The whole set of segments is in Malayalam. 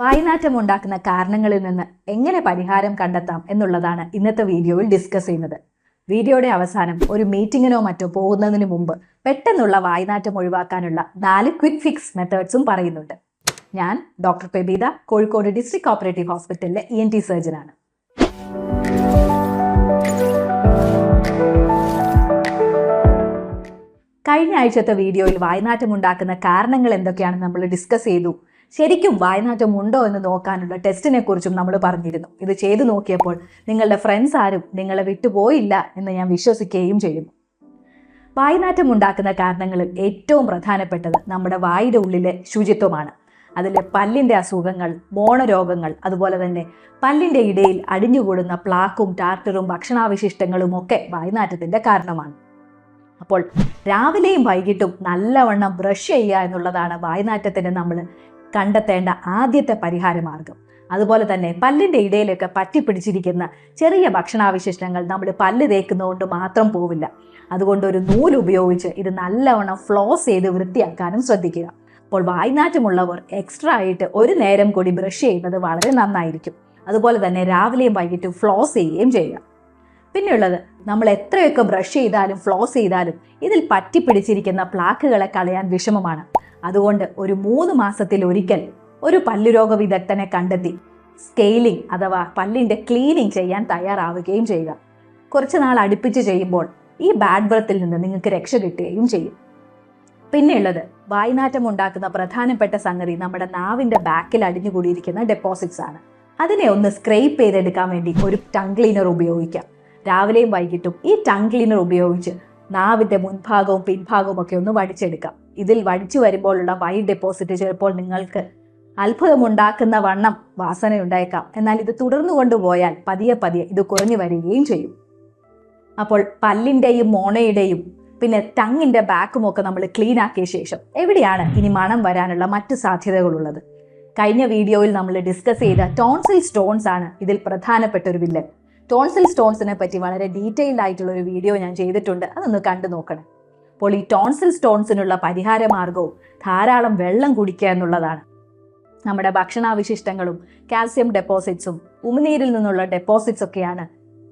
വായുനാറ്റം ഉണ്ടാക്കുന്ന കാരണങ്ങളിൽ നിന്ന് എങ്ങനെ പരിഹാരം കണ്ടെത്താം എന്നുള്ളതാണ് ഇന്നത്തെ വീഡിയോയിൽ ഡിസ്കസ് ചെയ്യുന്നത്. വീഡിയോയുടെ അവസാനം ഒരു മീറ്റിങ്ങിനോ മറ്റോ പോകുന്നതിന് മുമ്പ് പെട്ടെന്നുള്ള വായനാറ്റം ഒഴിവാക്കാനുള്ള നാല് ക്വിക്ക് ഫിക്സ് മെത്തേഡ്സും പറയുന്നുണ്ട്. ഞാൻ doctor Pebitha Kozhikode district cooperative ഹോസ്പിറ്റലിലെ ഇ എൻ ടി സർജനാണ് കഴിഞ്ഞ ആഴ്ചത്തെ വീഡിയോയിൽ വായനാറ്റം ഉണ്ടാക്കുന്ന കാരണങ്ങൾ എന്തൊക്കെയാണെന്ന് നമ്മൾ ഡിസ്കസ് ചെയ്തു. ശരിക്കും വായനാറ്റം ഉണ്ടോ എന്ന് നോക്കാനുള്ള ടെസ്റ്റിനെ കുറിച്ചും നമ്മൾ പറഞ്ഞിരുന്നു. ഇത് ചെയ്തു നോക്കിയപ്പോൾ നിങ്ങളുടെ ഫ്രണ്ട്സ് ആരും നിങ്ങളെ വിട്ടുപോയില്ല എന്ന് ഞാൻ വിശ്വസിക്കുകയും ചെയ്യുന്നു. വായനാറ്റം ഉണ്ടാക്കുന്ന കാരണങ്ങളിൽ ഏറ്റവും പ്രധാനപ്പെട്ടത് നമ്മുടെ വായുടെ ഉള്ളിലെ ശുചിത്വമാണ്. അതിലെ പല്ലിന്റെ അസുഖങ്ങൾ മോണരോഗങ്ങൾ അതുപോലെ തന്നെ പല്ലിന്റെ ഇടയിൽ അടിഞ്ഞുകൂടുന്ന പ്ലാക്കും ടാർട്ടറും ഭക്ഷണാവശിഷ്ടങ്ങളും ഒക്കെ വായനാറ്റത്തിന്റെ കാരണമാണ്. അപ്പോൾ രാവിലെയും വൈകിട്ടും നല്ലവണ്ണം ബ്രഷ് ചെയ്യുക എന്നുള്ളതാണ് വായനാറ്റത്തിന് നമ്മൾ കണ്ടെത്തേണ്ട ആദ്യത്തെ പരിഹാരമാർഗം. അതുപോലെ തന്നെ പല്ലിന്റെ ഇടയിലൊക്കെ പറ്റിപ്പിടിച്ചിരിക്കുന്ന ചെറിയ ഭക്ഷണാവശിഷ്ടങ്ങൾ നമ്മൾ പല്ല് തേക്കുന്നതുകൊണ്ട് മാത്രം പോവില്ല. അതുകൊണ്ട് ഒരു നൂൽ ഉപയോഗിച്ച് ഇത് നല്ലവണ്ണം ഫ്ലോസ് ചെയ്ത് വൃത്തിയാക്കാനും ശ്രദ്ധിക്കുക. അപ്പോൾ വായ്നാറ്റമുള്ളവർ എക്സ്ട്രാ ആയിട്ട് ഒരു നേരം കൂടി ബ്രഷ് ചെയ്യുന്നത് വളരെ നന്നായിരിക്കും. അതുപോലെ തന്നെ രാവിലെയും വൈകിട്ടും ഫ്ലോസ് ചെയ്യുകയും ചെയ്യുക. പിന്നെയുള്ളത് നമ്മൾ എത്രയൊക്കെ ബ്രഷ് ചെയ്താലും ഫ്ലോസ് ചെയ്താലും ഇതിൽ പറ്റിപ്പിടിച്ചിരിക്കുന്ന പ്ലാക്കുകളെ കളയാൻ വിഷമമാണ്. അതുകൊണ്ട് ഒരു മൂന്ന് മാസത്തിൽ ഒരിക്കൽ ഒരു പല്ലുരോഗ വിദഗ്ധനെ കണ്ടെത്തി സ്കെയിലിംഗ് അഥവാ പല്ലിന്റെ ക്ലീനിങ് ചെയ്യാൻ തയ്യാറാവുകയും ചെയ്യുക. കുറച്ച് നാൾ അടുപ്പിച്ച് ചെയ്യുമ്പോൾ ഈ ബാഡ് ബ്രത്തിൽ നിന്ന് നിങ്ങൾക്ക് രക്ഷ കിട്ടുകയും ചെയ്യും. പിന്നെയുള്ളത് വായ്നാറ്റം ഉണ്ടാക്കുന്ന പ്രധാനപ്പെട്ട സംഗതി നമ്മുടെ നാവിന്റെ ബാക്കിൽ അടിഞ്ഞുകൂടിയിരിക്കുന്ന ഡെപ്പോസിറ്റ്സ് ആണ്. അതിനെ ഒന്ന് സ്ക്രേപ്പ് ചെയ്തെടുക്കാൻ വേണ്ടി ഒരു ടങ് ക്ലീനർ ഉപയോഗിക്കാം. രാവിലെയും വൈകിട്ടും ഈ ടങ് ക്ലീനർ ഉപയോഗിച്ച് നാവിന്റെ മുൻഭാഗവും പിൻഭാഗവും ഒക്കെ ഒന്ന് വടിച്ചെടുക്കാം. ഇതിൽ വടിച്ചു വരുമ്പോഴുള്ള വൈ ഡെപ്പോസിറ്റ് ചിലപ്പോൾ നിങ്ങൾക്ക് അത്ഭുതമുണ്ടാക്കുന്ന വണ്ണം വാസനയുണ്ടായേക്കാം. എന്നാൽ ഇത് തുടർന്നു കൊണ്ടുപോയാൽ പതിയെ പതിയെ ഇത് കുറഞ്ഞു വരികയും ചെയ്യും. അപ്പോൾ പല്ലിന്റെയും മോണയുടെയും പിന്നെ ടങ്ങിന്റെ ബാക്കും ഒക്കെ നമ്മൾ ക്ലീൻ ആക്കിയ ശേഷം എവിടെയാണ് ഇനി മണം വരാനുള്ള മറ്റ് സാധ്യതകളുള്ളത്? കഴിഞ്ഞ വീഡിയോയിൽ നമ്മൾ ഡിസ്കസ് ചെയ്ത ടോൺസിൽ സ്റ്റോൺസ് ആണ് ഇതിൽ പ്രധാനപ്പെട്ട ഒരു വില്ലൻ ടോൺസിൽ സ്റ്റോൺസിനെ പറ്റി വളരെ ഡീറ്റെയിൽഡ് ആയിട്ടുള്ള ഒരു വീഡിയോ ഞാൻ ചെയ്തിട്ടുണ്ട്. അതൊന്ന് കണ്ടു നോക്കണം. അപ്പോൾ ഈ ടോൺസിൽ സ്റ്റോൺസിനുള്ള പരിഹാര മാർഗവും ധാരാളം വെള്ളം കുടിക്കുക എന്നുള്ളതാണ്. നമ്മുടെ ഭക്ഷണാവശിഷ്ടങ്ങളും കാൽസ്യം ഡെപ്പോസിറ്റ്സും ഉമിനീരിൽ നിന്നുള്ള ഡെപ്പോസിറ്റ്സ് ഒക്കെയാണ്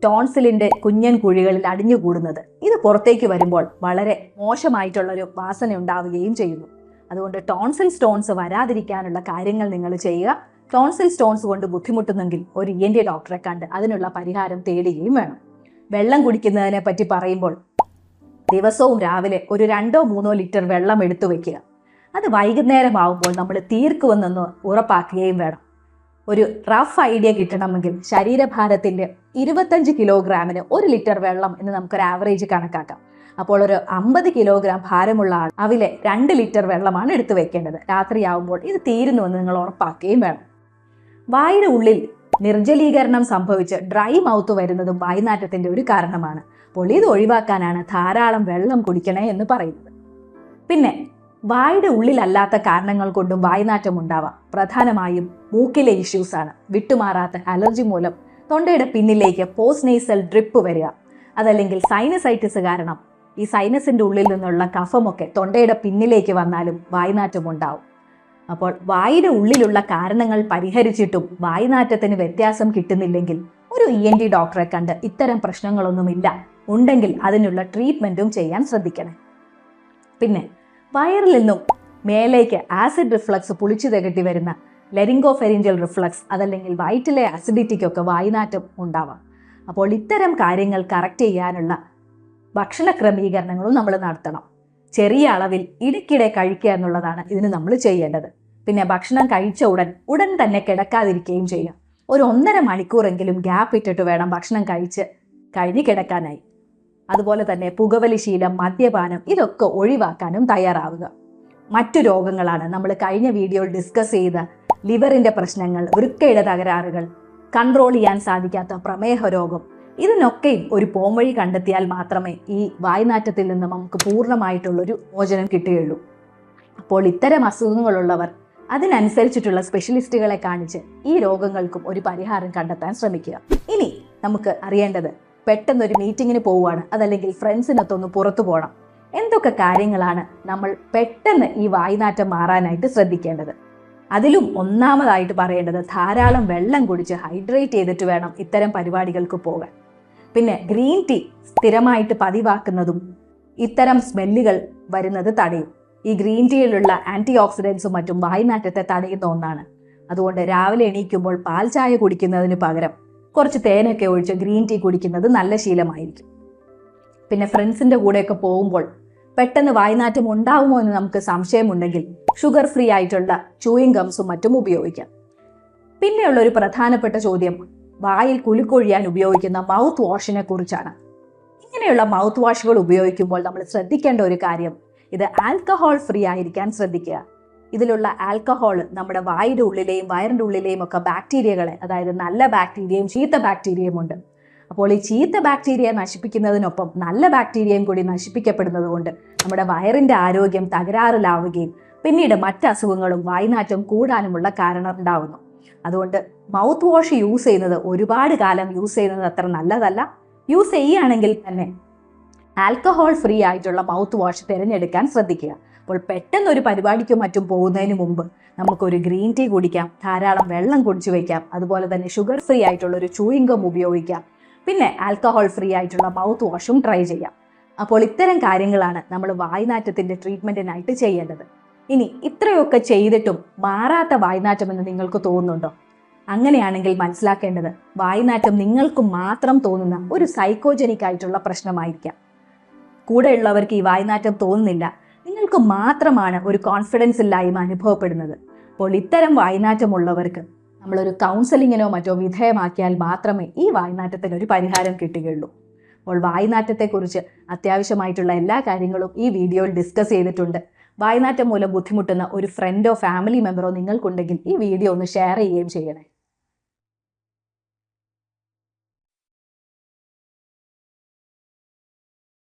ടോൺസിലിന്റെ കുഞ്ഞൻ കുഴികളിൽ അടിഞ്ഞുകൂടുന്നത്. ഇത് പുറത്തേക്ക് വരുമ്പോൾ വളരെ മോശമായിട്ടുള്ളൊരു വാസന ഉണ്ടാവുകയും ചെയ്യുന്നു. അതുകൊണ്ട് ടോൺസിൽ സ്റ്റോൺസ് വരാതിരിക്കാനുള്ള കാര്യങ്ങൾ നിങ്ങൾ ചെയ്യുക. ടോൺസിൽ സ്റ്റോൺസ് കൊണ്ട് ബുദ്ധിമുട്ടുന്നെങ്കിൽ ഒരു ഇ എൻ ഡി ഡോക്ടറെ കണ്ട് അതിനുള്ള പരിഹാരം തേടുകയും വേണം. വെള്ളം കുടിക്കുന്നതിനെ പറ്റി പറയുമ്പോൾ ദിവസവും രാവിലെ ഒരു രണ്ടോ മൂന്നോ ലിറ്റർ വെള്ളം എടുത്തു വയ്ക്കുക അത് വൈകുന്നേരമാവുമ്പോൾ നമ്മൾ തീർക്കുമെന്നൊന്ന് ഉറപ്പാക്കുകയും വേണം. ഒരു റഫ് ഐഡിയ കിട്ടണമെങ്കിൽ ശരീരഭാരത്തിന്റെ ഇരുപത്തഞ്ച് കിലോഗ്രാമിന് ഒരു ലിറ്റർ വെള്ളം എന്ന് നമുക്കൊരു ആവറേജ് കണക്കാക്കാം. അപ്പോൾ ഒരു അമ്പത് കിലോഗ്രാം ഭാരമുള്ള ആൾ അവിലെ രണ്ട് ലിറ്റർ വെള്ളമാണ് എടുത്തു വെക്കേണ്ടത്. രാത്രിയാവുമ്പോൾ ഇത് തീരുന്നുവെന്ന് നിങ്ങൾ ഉറപ്പാക്കുകയും വേണം. വായുടെ ഉള്ളിൽ നിർജലീകരണം സംഭവിച്ച് ഡ്രൈ മൗത്ത് വരുന്നതും വായുനാറ്റത്തിന്റെ ഒരു കാരണമാണ്. അപ്പോൾ ഒഴിവാക്കാനാണ് ധാരാളം വെള്ളം കുടിക്കണേ എന്ന് പറയുന്നത്. പിന്നെ വായുടെ ഉള്ളിലല്ലാത്ത കാരണങ്ങൾ കൊണ്ടും വായുനാറ്റം ഉണ്ടാവാം. പ്രധാനമായും മൂക്കിലെ ഇഷ്യൂസ് ആണ്. വിട്ടുമാറാത്ത അലർജി മൂലം തൊണ്ടയുടെ പിന്നിലേക്ക് പോസ്റ്റ് നേസൽ ഡ്രിപ്പ് വരിക. അതല്ലെങ്കിൽ സൈനസൈറ്റിസ് കാരണം ഈ സൈനസിന്റെ ഉള്ളിൽ നിന്നുള്ള കഫമൊക്കെ തൊണ്ടയുടെ പിന്നിലേക്ക് വന്നാലും വായുനാറ്റം ഉണ്ടാവും. അപ്പോൾ വായുടെ ഉള്ളിലുള്ള കാരണങ്ങൾ പരിഹരിച്ചിട്ടും വായുനാറ്റത്തിന് വ്യത്യാസം കിട്ടുന്നില്ലെങ്കിൽ ഒരു ഇ എൻ ഡി ഡോക്ടറെ കണ്ട് ഇത്തരം പ്രശ്നങ്ങളൊന്നുമില്ല. ഉണ്ടെങ്കിൽ അതിനുള്ള ട്രീറ്റ്മെന്റും ചെയ്യാൻ ശ്രദ്ധിക്കണേ. പിന്നെ വയറിൽ നിന്നും മേലേക്ക് ആസിഡ് റിഫ്ലക്സ് പുളിച്ചു തികട്ടി വരുന്ന ലെരിങ്കോഫെരിഞ്ചൽ റിഫ്ലക്സ് അതല്ലെങ്കിൽ വയറ്റിലെ അസിഡിറ്റിക്കൊക്കെ വായുനാറ്റം ഉണ്ടാവാം. അപ്പോൾ ഇത്തരം കാര്യങ്ങൾ കറക്റ്റ് ചെയ്യാനുള്ള ഭക്ഷണ ക്രമീകരണങ്ങളും നമ്മൾ നടത്തണം. ചെറിയ അളവിൽ ഇടയ്ക്കിടെ കഴിക്കുക എന്നുള്ളതാണ് ഇതിന് നമ്മൾ ചെയ്യേണ്ടത്. പിന്നെ ഭക്ഷണം കഴിച്ച ഉടൻ ഉടൻ തന്നെ കിടക്കാതിരിക്കുകയും ചെയ്യുക. ഒരു ഒന്നര മണിക്കൂറെങ്കിലും ഗ്യാപ്പ് ഇട്ടിട്ട് വേണം ഭക്ഷണം കഴിച്ച് കഴിഞ്ഞ് കിടക്കാനായി. അതുപോലെ തന്നെ പുകവലി ശീലം മദ്യപാനം ഇതൊക്കെ ഒഴിവാക്കാനും തയ്യാറാവുക. മറ്റു രോഗങ്ങളാണ് നമ്മൾ കഴിഞ്ഞ വീഡിയോയിൽ ഡിസ്കസ് ചെയ്ത ലിവറിന്റെ പ്രശ്നങ്ങൾ വൃക്കയുടെ തകരാറുകൾ കൺട്രോൾ ചെയ്യാൻ സാധിക്കാത്ത പ്രമേഹ രോഗം ഇതിനൊക്കെയും ഒരു പോംവഴി കണ്ടെത്തിയാൽ മാത്രമേ ഈ വായ്നാറ്റത്തിൽ നിന്ന് നമുക്ക് പൂർണമായിട്ടുള്ളൊരു മോചനം കിട്ടുകയുള്ളൂ. അപ്പോൾ ഇത്തരം അസുഖങ്ങളുള്ളവർ അതിനനുസരിച്ചിട്ടുള്ള സ്പെഷ്യലിസ്റ്റുകളെ കാണിച്ച് ഈ രോഗങ്ങൾക്കും ഒരു പരിഹാരം കണ്ടെത്താൻ ശ്രമിക്കുക. ഇനി നമുക്ക് അറിയേണ്ടത് പെട്ടെന്ന് ഒരു മീറ്റിങ്ങിന് പോവുകയാണ്. അതല്ലെങ്കിൽ ഫ്രണ്ട്സിനൊത്തൊന്ന് പുറത്തു പോകണം. എന്തൊക്കെ കാര്യങ്ങളാണ് നമ്മൾ പെട്ടെന്ന് ഈ വായുനാറ്റം മാറാനായിട്ട് ശ്രദ്ധിക്കേണ്ടത്? അതിലും ഒന്നാമതായിട്ട് പറയേണ്ടത് ധാരാളം വെള്ളം കുടിച്ച് ഹൈഡ്രേറ്റ് ചെയ്തിട്ട് വേണം ഇത്തരം പരിപാടികൾക്ക് പോകാൻ. പിന്നെ ഗ്രീൻ ടീ സ്ഥിരമായിട്ട് പതിവാക്കുന്നതും ഇത്തരം സ്മെല്ലുകൾ വരുന്നത് തടയും. ഈ ഗ്രീൻ ടീയിലുള്ള ആന്റി ഓക്സിഡൻസും മറ്റും വായുനാറ്റത്തെ തടയുന്ന ഒന്നാണ്. അതുകൊണ്ട് രാവിലെ എണീക്കുമ്പോൾ പാൽ ചായ കുടിക്കുന്നതിന് പകരം കുറച്ച് തേനൊക്കെ ഒഴിച്ച് ഗ്രീൻ ടീ കുടിക്കുന്നത് നല്ല ശീലമായിരിക്കും. പിന്നെ ഫ്രണ്ട്സിന്റെ കൂടെയൊക്കെ പോകുമ്പോൾ പെട്ടെന്ന് വായുനാറ്റം ഉണ്ടാവുമോ എന്ന് നമുക്ക് സംശയമുണ്ടെങ്കിൽ ഷുഗർ ഫ്രീ ആയിട്ടുള്ള ചൂയിങ് ഗംസും മറ്റും ഉപയോഗിക്കാം. പിന്നെയുള്ള ഒരു പ്രധാനപ്പെട്ട ചോദ്യം വായിൽ കുലുക്കൊഴിയാൻ ഉപയോഗിക്കുന്ന മൗത്ത് വാഷിനെ കുറിച്ചാണ്. ഇങ്ങനെയുള്ള മൗത്ത് വാഷുകൾ ഉപയോഗിക്കുമ്പോൾ നമ്മൾ ശ്രദ്ധിക്കേണ്ട ഒരു കാര്യം ഇത് ആൽക്കഹോൾ ഫ്രീ ആയിരിക്കാൻ ശ്രദ്ധിക്കുക. ഇതിലുള്ള ആൽക്കഹോൾ നമ്മുടെ വായുടെ ഉള്ളിലെയും വയറിന്റെ ഉള്ളിലെയും ഒക്കെ ബാക്ടീരിയകളെ അതായത് നല്ല ബാക്ടീരിയയും ചീത്ത ബാക്ടീരിയയും ഉണ്ട്. അപ്പോൾ ഈ ചീത്ത ബാക്ടീരിയ നശിപ്പിക്കുന്നതിനൊപ്പം നല്ല ബാക്ടീരിയയും കൂടി നശിപ്പിക്കപ്പെടുന്നത് കൊണ്ട് നമ്മുടെ വയറിന്റെ ആരോഗ്യം തകരാറിലാവുകയും പിന്നീട് മറ്റ് അസുഖങ്ങളും വായ്നാറ്റം കൂടാനുമുള്ള കാരണം ഉണ്ടാവുന്നു. അതുകൊണ്ട് മൗത്ത് വാഷ് യൂസ് ചെയ്യുന്നത് ഒരുപാട് കാലം യൂസ് ചെയ്യുന്നത് അത്ര നല്ലതല്ല. യൂസ് ചെയ്യുകയാണെങ്കിൽ തന്നെ ആൽക്കഹോൾ ഫ്രീ ആയിട്ടുള്ള മൗത്ത് വാഷ് തിരഞ്ഞെടുക്കാൻ ശ്രദ്ധിക്കുക. അപ്പോൾ പെട്ടെന്ന് ഒരു പരിപാടിക്കും മറ്റും പോകുന്നതിന് മുമ്പ് നമുക്കൊരു ഗ്രീൻ ടീ കുടിക്കാം ധാരാളം വെള്ളം കുടിച്ചു വയ്ക്കാം അതുപോലെ തന്നെ ഷുഗർ ഫ്രീ ആയിട്ടുള്ള ഒരു ചൂയിങ്കം ഉപയോഗിക്കാം. പിന്നെ ആൽക്കഹോൾ ഫ്രീ ആയിട്ടുള്ള മൗത്ത് വാഷും ട്രൈ ചെയ്യാം. അപ്പോൾ ഇത്തരം കാര്യങ്ങളാണ് നമ്മൾ വായ്നാറ്റത്തിന്റെ ട്രീറ്റ്മെന്റിനായിട്ട് ചെയ്യേണ്ടത്. ഇനി ഇത്രയൊക്കെ ചെയ്തിട്ടും മാറാത്ത വായ്നാറ്റം എന്ന് നിങ്ങൾക്ക് തോന്നുന്നുണ്ടോ? അങ്ങനെയാണെങ്കിൽ മനസ്സിലാക്കേണ്ടത് വായ്നാറ്റം നിങ്ങൾക്ക് മാത്രം തോന്നുന്ന ഒരു സൈക്കോജനിക് ആയിട്ടുള്ള പ്രശ്നമായിരിക്കാം. കൂടെയുള്ളവർക്ക് ഈ വായ്നാറ്റം തോന്നുന്നില്ല. നിങ്ങൾക്ക് മാത്രമാണ് ഒരു കോൺഫിഡൻസ് ഇല്ലായ്മ അനുഭവപ്പെടുന്നത്. അപ്പോൾ ഇത്തരം വായ്നാറ്റമുള്ളവർക്ക് നമ്മളൊരു കൗൺസിലിങ്ങിനോ മറ്റോ വിധേയമാക്കിയാൽ മാത്രമേ ഈ വായ്നാറ്റത്തിന് ഒരു പരിഹാരം കിട്ടുകയുള്ളൂ. അപ്പോൾ വായ്നാറ്റത്തെക്കുറിച്ച് അത്യാവശ്യമായിട്ടുള്ള എല്ലാ കാര്യങ്ങളും ഈ വീഡിയോയിൽ ഡിസ്കസ് ചെയ്തിട്ടുണ്ട്. വായ്നാറ്റം മൂലം ബുദ്ധിമുട്ടുന്ന ഒരു ഫ്രണ്ടോ ഫാമിലി മെമ്പറോ നിങ്ങൾക്കുണ്ടെങ്കിൽ ഈ വീഡിയോ ഒന്ന് ഷെയർ ചെയ്യുകയും ചെയ്യണേ.